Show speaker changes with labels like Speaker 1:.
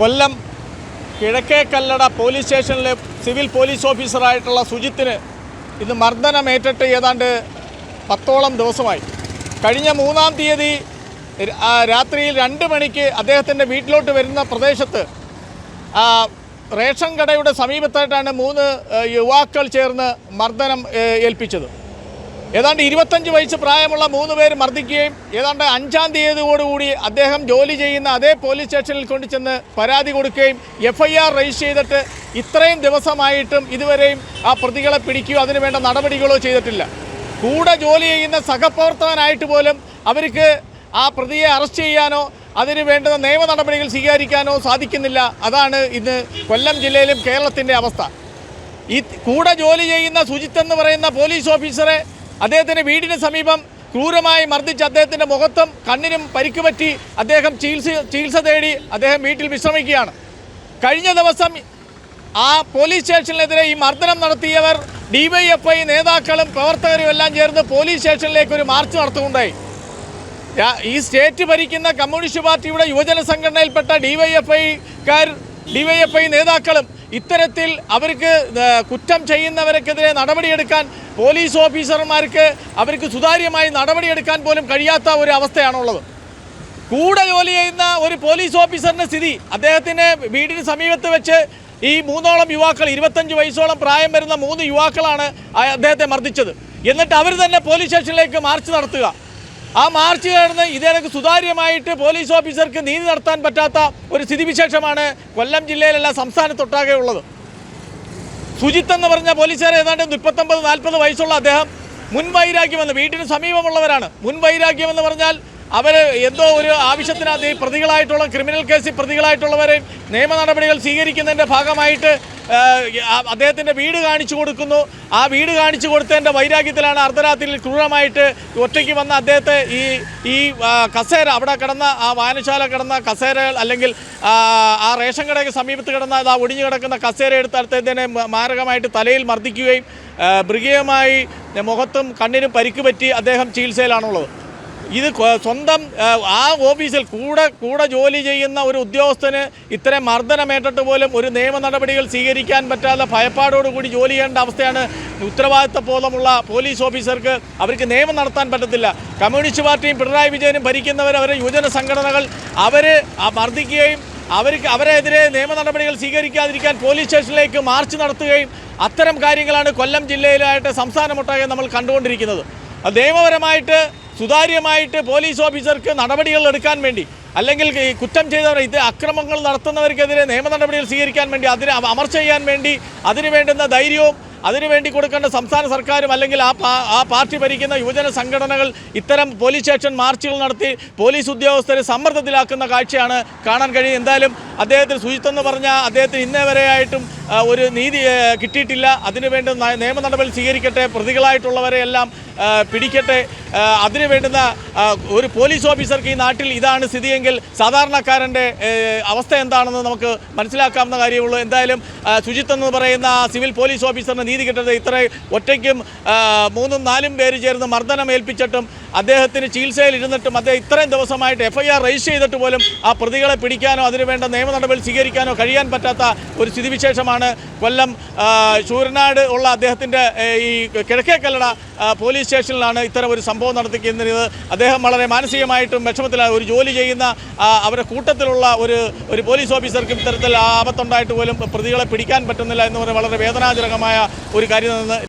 Speaker 1: കൊല്ലം കിഴക്കേ കല്ലട പോലീസ് സ്റ്റേഷനിലെ civil police ഓഫീസറായിട്ടുള്ള സുജിത്തിന് ഇന്ന് മർദ്ദനമേറ്റിട്ട് ഏതാണ്ട് പത്തോളം ദിവസമായി. കഴിഞ്ഞ മൂന്നാം തീയതി രാത്രിയിൽ രണ്ട് മണിക്ക് അദ്ദേഹത്തിന്റെ വീട്ടിലോട്ട് വരുന്ന പ്രദേശത്ത് റേഷൻ കടയുടെ സമീപത്തായിട്ടാണ് മൂന്ന് യുവാക്കൾ ചേർന്ന് മർദ്ദനം ഏൽപ്പിച്ചത്. ഏതാണ്ട് ഇരുപത്തഞ്ച് വയസ്സ് പ്രായമുള്ള മൂന്ന് പേര് മർദ്ദിക്കുകയും ഏതാണ്ട് അഞ്ചാം തീയതിയോടുകൂടി അദ്ദേഹം ജോലി ചെയ്യുന്ന അതേ പോലീസ് സ്റ്റേഷനിൽ കൊണ്ടുചെന്ന് പരാതി കൊടുക്കുകയും എഫ് ഐ ആർ രജിസ്റ്റർ ചെയ്തിട്ട് ഇത്രയും ദിവസമായിട്ടും ഇതുവരെയും ആ പ്രതികളെ പിടിക്കുകയോ അതിനുവേണ്ട നടപടികളോ ചെയ്തിട്ടില്ല. കൂടെ ജോലി ചെയ്യുന്ന സഹപ്രവർത്തകനായിട്ട് പോലും അവർക്ക് ആ പ്രതിയെ അറസ്റ്റ് ചെയ്യാനോ അതിന് വേണ്ടുന്ന നിയമ നടപടികൾ സ്വീകരിക്കാനോ സാധിക്കുന്നില്ല. അതാണ് ഇന്ന് കൊല്ലം ജില്ലയിലും കേരളത്തിന്റെ അവസ്ഥ. ഈ കൂടെ ജോലി ചെയ്യുന്ന സുജിത്ത് എന്ന് പറയുന്ന പോലീസ് ഓഫീസറെ അദ്ദേഹത്തിന്റെ വീടിന് സമീപം ക്രൂരമായി മർദ്ദിച്ച് അദ്ദേഹത്തിന്റെ മുഖത്തും കണ്ണിനും പരിക്ക് പറ്റി അദ്ദേഹം ചികിത്സ ചികിത്സ തേടി അദ്ദേഹം വീട്ടിൽ വിശ്രമിക്കുകയാണ്. കഴിഞ്ഞ ദിവസം ആ പോലീസ് സ്റ്റേഷനിലെതിരെ ഈ മർദ്ദനം നടത്തിയവർ ഡിവൈഎഫ്ഐ നേതാക്കളും പ്രവർത്തകരും എല്ലാം ചേർന്ന് പോലീസ് സ്റ്റേഷനിലേക്ക് ഒരു മാർച്ച് നടത്തുകയുണ്ടായി. ഈ സ്റ്റേറ്റ് ഭരിക്കുന്ന കമ്മ്യൂണിസ്റ്റ് പാർട്ടിയുടെ യുവജന സംഘടനയിൽപ്പെട്ട ഡിവൈഎഫ്ഐക്കാർ ഡിവൈഎഫ്ഐ നേതാക്കളും ഇത്തരത്തിൽ അവർക്ക് കുറ്റം ചെയ്യുന്നവർക്കെതിരെ നടപടിയെടുക്കാൻ പോലീസ് ഓഫീസർമാർക്ക് അവർക്ക് സുതാര്യമായി നടപടിയെടുക്കാൻ പോലും കഴിയാത്ത ഒരു അവസ്ഥയാണുള്ളത്. കൂടെ ജോലി ചെയ്യുന്ന ഒരു പോലീസ് ഓഫീസറിന്റെ സ്ഥിതി അദ്ദേഹത്തിന്റെ വീടിന് സമീപത്ത് വെച്ച് ഈ മൂന്നോളം യുവാക്കൾ ഇരുപത്തഞ്ച് വയസ്സോളം പ്രായം വരുന്ന മൂന്ന് യുവാക്കളാണ് അദ്ദേഹത്തെ മർദ്ദിച്ചത്. എന്നിട്ട് അവർ തന്നെ പോലീസ് സ്റ്റേഷനിലേക്ക് മാർച്ച് നടത്തുക. ആ മാർച്ച് ചേർന്ന് ഇതേക്ക് സുതാര്യമായിട്ട് പോലീസ് ഓഫീസർക്ക് നീതി നടത്താൻ പറ്റാത്ത ഒരു സ്ഥിതിവിശേഷമാണ് കൊല്ലം ജില്ലയിലല്ല സംസ്ഥാനത്തൊട്ടാകെ ഉള്ളത്. സുജിത്ത് എന്ന് പറഞ്ഞ പോലീസുകാരെ ഏതാണ്ട് മുപ്പത്തൊമ്പത് നാൽപ്പത് വയസ്സുള്ള അദ്ദേഹം മുൻവൈരാഗ്യമെന്ന് വീട്ടിന് സമീപമുള്ളവരാണ്. മുൻവൈരാഗ്യമെന്ന് പറഞ്ഞാൽ അവർ എന്തോ ഒരു ആവശ്യത്തിനകത്ത് ഈ പ്രതികളായിട്ടുള്ള ക്രിമിനൽ കേസിൽ പ്രതികളായിട്ടുള്ളവരെയും നിയമ നടപടികൾ സ്വീകരിക്കുന്നതിന്റെ ഭാഗമായിട്ട് അദ്ദേഹത്തിന്റെ വീട് കാണിച്ചു കൊടുക്കുന്നു. ആ വീട് കാണിച്ചു കൊടുത്തതിന്റെ വൈരാഗ്യത്തിലാണ് അർദ്ധരാത്രിയിൽ ക്രൂരമായിട്ട് ഒറ്റയ്ക്ക് വന്ന അദ്ദേഹത്തെ ഈ ഈ കസേര അവിടെ കിടന്ന ആ വായനശാല കിടന്ന കസേരകൾ അല്ലെങ്കിൽ ആ, റേഷൻ കടയ്ക്ക് സമീപത്ത് കിടന്ന ആ ഒടിഞ്ഞു കിടക്കുന്ന കസേര എടുത്ത് അദ്ദേഹത്തിനെ മ- മാരകമായിട്ട് തലയിൽ മർദ്ദിക്കുകയും മൃഗീയമായി മുഖത്തും കണ്ണിനും പരിക്ക് പറ്റി അദ്ദേഹം ചികിത്സയിലാണുള്ളത്. ഇത് സ്വന്തം ആ, ഓഫീസിൽ കൂടെ കൂടെ ജോലി ചെയ്യുന്ന ഒരു ഉദ്യോഗസ്ഥന് ഇത്തരം മർദ്ദനമേറ്റിട്ട് പോലും ഒരു നിയമ നടപടികൾ സ്വീകരിക്കാൻ പറ്റാത്ത ഭയപ്പാടോടുകൂടി ജോലി ചെയ്യേണ്ട അവസ്ഥയാണ് ഉത്തരവാദിത്ത ബോധമുള്ള പോലീസ് ഓഫീസർക്ക് അവർക്ക് നിയമം നടത്താൻ പറ്റത്തില്ല. കമ്മ്യൂണിസ്റ്റ് പാർട്ടിയും പിണറായി വിജയനും ഭരിക്കുന്നവർ അവരെ യുവജന സംഘടനകൾ അവർ മർദ്ദിക്കുകയും അവർക്ക് അവരെതിരെ നിയമ നടപടികൾ സ്വീകരിക്കാതിരിക്കാൻ പോലീസ് സ്റ്റേഷനിലേക്ക് മാർച്ച് നടത്തുകയും അത്തരം കാര്യങ്ങളാണ് കൊല്ലം ജില്ലയിലായിട്ട് സംസ്ഥാനമൊട്ടാകെ നമ്മൾ കണ്ടുകൊണ്ടിരിക്കുന്നത്. നിയമപരമായിട്ട് സുതാര്യമായിട്ട് പോലീസ് ഓഫീസർക്ക് നടപടികൾ എടുക്കാൻ വേണ്ടി അല്ലെങ്കിൽ ഈ കുറ്റം ചെയ്തവർ ഇത് അക്രമങ്ങൾ നടത്തുന്നവർക്കെതിരെ നിയമ നടപടികൾ സ്വീകരിക്കാൻ വേണ്ടി അതിന് അമ- അമർച്ച ചെയ്യാൻ വേണ്ടി അതിന് വേണ്ടുന്ന ധൈര്യവും അതിനു വേണ്ടി കൊടുക്കേണ്ട സംസ്ഥാന സർക്കാരും അല്ലെങ്കിൽ ആ ആ പാർട്ടി ഭരിക്കുന്ന യുവജന സംഘടനകൾ ഇത്തരം പോലീസ് സ്റ്റേഷൻ മാർച്ചുകൾ നടത്തി പോലീസ് ഉദ്യോഗസ്ഥരെ സമ്മർദ്ദത്തിലാക്കുന്ന കാഴ്ചയാണ് കാണാൻ കഴിയും എന്തായാലും അദ്ദേഹത്തിന് ശുചിത്വം എന്ന് പറഞ്ഞാൽ അദ്ദേഹത്തിന് ഇന്നേ വരെയായിട്ടും ഒരു നീതി കിട്ടിയിട്ടില്ല. അതിനുവേണ്ട നിയമ നടപടി സ്വീകരിക്കട്ടെ. പ്രതികളായിട്ടുള്ളവരെ എല്ലാം പിടിക്കട്ടെ. അതിനു വേണ്ടുന്ന ഒരു പോലീസ് ഓഫീസർക്ക് ഈ നാട്ടിൽ ഇതാണ് സ്ഥിതിയെങ്കിൽ സാധാരണക്കാരന്റെ അവസ്ഥ എന്താണെന്ന് നമുക്ക് മനസ്സിലാക്കാവുന്ന കാര്യമുള്ളൂ. എന്തായാലും സുജിത്ത് എന്ന് പറയുന്ന സിവിൽ പോലീസ് ഓഫീസറിന് നീതി കിട്ടരുത്. ഇത്ര ഒറ്റയ്ക്കും മൂന്നും നാലും പേര് ചേർന്ന് മർദ്ദനം ഏൽപ്പിച്ചിട്ടും അദ്ദേഹത്തിന് ചികിത്സയിൽ ഇരുന്നിട്ടും അദ്ദേഹം ഇത്രയും ദിവസമായിട്ട് എഫ് ഐ ആർ രജിസ്റ്റർ ചെയ്തിട്ട് പോലും ആ പ്രതികളെ പിടിക്കാനോ അതിനുവേണ്ട നിയമ നടപടി സ്വീകരിക്കാനോ കഴിയാൻ പറ്റാത്ത ഒരു സ്ഥിതിവിശേഷമാണ് കൊല്ലം ശൂരനാട് ഉള്ള അദ്ദേഹത്തിന്റെ ഈ കിഴക്കേക്കല്ലട പോലീസ് സ്റ്റേഷനിലാണ് ഇത്തരം ഒരു സംഭവം നടത്തിക്കുന്നത് അദ്ദേഹം വളരെ മാനസികമായിട്ടും വിഷമത്തിലാണ് ഒരു ജോലി ചെയ്യുന്ന അവരുടെ കൂട്ടത്തിലുള്ള ഒരു ഒരു പോലീസ് ഓഫീസർക്കും ഇത്തരത്തിൽ ആപത്തുണ്ടായിട്ട് പോലും പ്രതികളെ പിടിക്കാൻ പറ്റുന്നില്ല എന്ന് പറഞ്ഞാൽ വളരെ വേദനാജനകമായ ഒരു കാര്യം